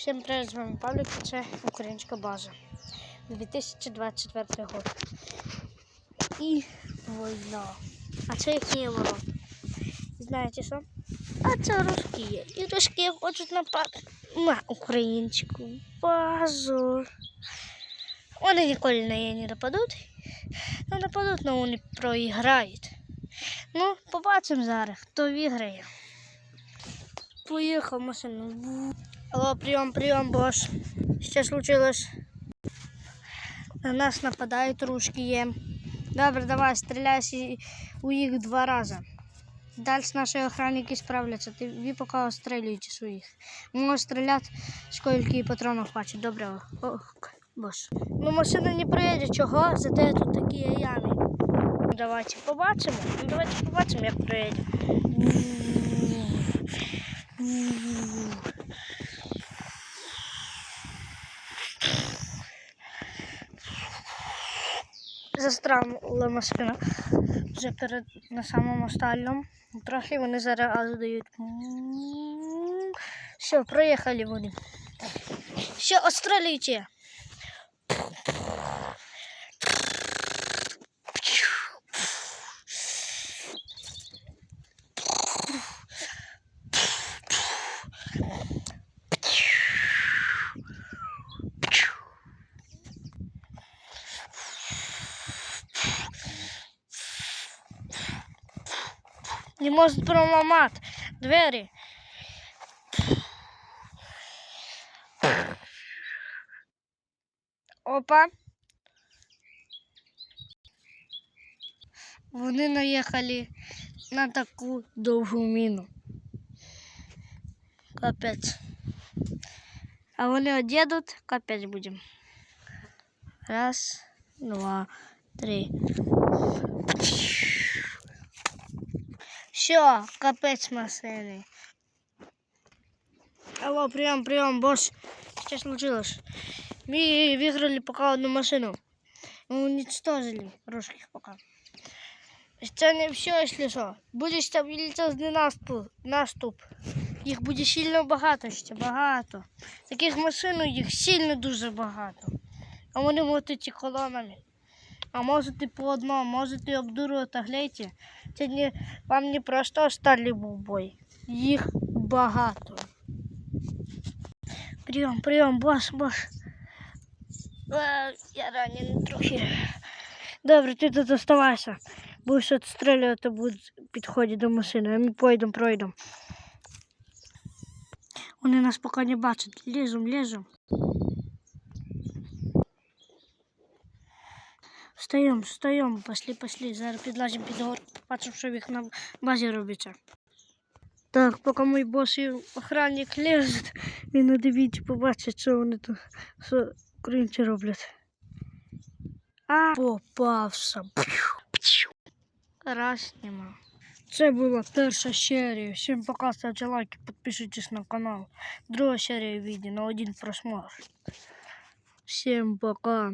Всім привіт, з вами Павлік, це Українська база. 2024 год. І війна. А це яке воно? Знаєте що? А це русські. І русські хочуть нападати на українську базу. Вони ніколи на її не нападуть. Ну, нападуть, але вони проіграють. Ну, побачимо зараз, хто виграє. Поїхав машину. Алло, прием, прием, босс. Что случилось? На нас нападают русские. Добре, давай, стреляй у них два раза. Дальше наши охранники справляться. Вы пока отстреливаете своих. Можешь стрелять, сколько патронов хватит. Добре, ох, босс. Ну, машина не проедет, чого? Зате тут такі ями. Давайте побачимо. Ну, давайте побачимо, як проїде. Застрала спина вже перед на самому стальному. Трохи вони зараз дають. Все, проїхали вони. Все, отстрелюйте. Не можуть проламати двері. Опа. Вони наїхали на таку довгу міну. Капець. А вони одjedуть, капець будемо. Раз, два, три. Все, капець машини. Алло, прием, прием, босс. Что случилось? Мы выиграли пока одну машину. Мы уничтожили русских пока. Це не все, якщо що. Буде ще величезний наступ, наступ. Їх буде сильно багато ще, багато. Таких машин їх сильно дуже багато. А вони можуть йти колонами. А можете по одному, можете обдурувати, гляньте. Це не, вам не просто стали був бой. Їх багато. Прийом, прийом, бос, бос. А, я ранений трохи. Добре, ти тут оставайся. Будеш відстрілювати, будуть підходити до машини, а ми пойдемо, пройдемо. Вони нас поки не бачать. Лізем, лізем. Встаємо, встаємо, пошли, пошли. Зараз підлазимо під горку, побачимо, що в їх на базі робиться. Так, поки мій бос і охранник лежить, він на дивіться побачить, що вони тут, що українці роблять. А, попався. Раз нема. Це була перша серія. Всім пока, ставте лайки, підписуйтесь на канал. Друга серія відео на один просмотр. Всім пока.